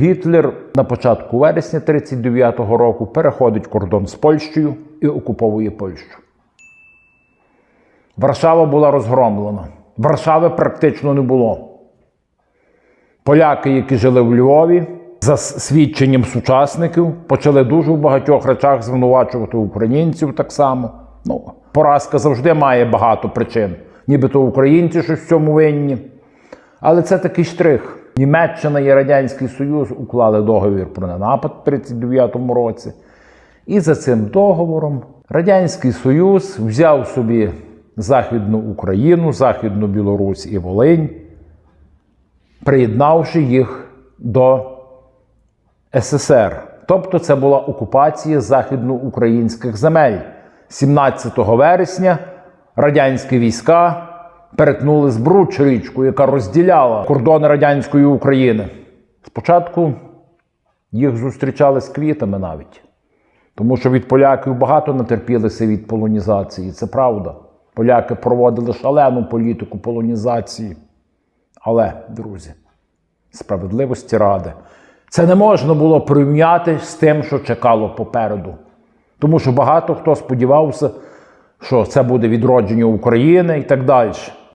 Гітлер на початку вересня 39-го року переходить кордон з Польщею і окуповує Польщу. Варшава була розгромлена. Варшави практично не було. Поляки, які жили в Львові, за свідченням сучасників, почали дуже в багатьох речах звинувачувати українців так само. Ну, поразка завжди має багато причин. Нібито українці щось в цьому винні. Але це такий штрих. Німеччина і Радянський Союз уклали договір про ненапад в 1939 році. І за цим договором Радянський Союз взяв собі Західну Україну, Західну Білорусь і Волинь, приєднавши їх до СССР. Тобто це була окупація західноукраїнських земель. 17 вересня радянські війська перетнули Збруч річку, яка розділяла кордони радянської України. Спочатку їх зустрічали з квітами навіть. Тому що від поляків багато натерпілися від полонізації. Це правда. Поляки проводили шалену політику полонізації. Але, друзі, справедливості ради, це не можна було порівняти з тим, що чекало попереду. Тому що багато хто сподівався, що це буде відродження України і так далі.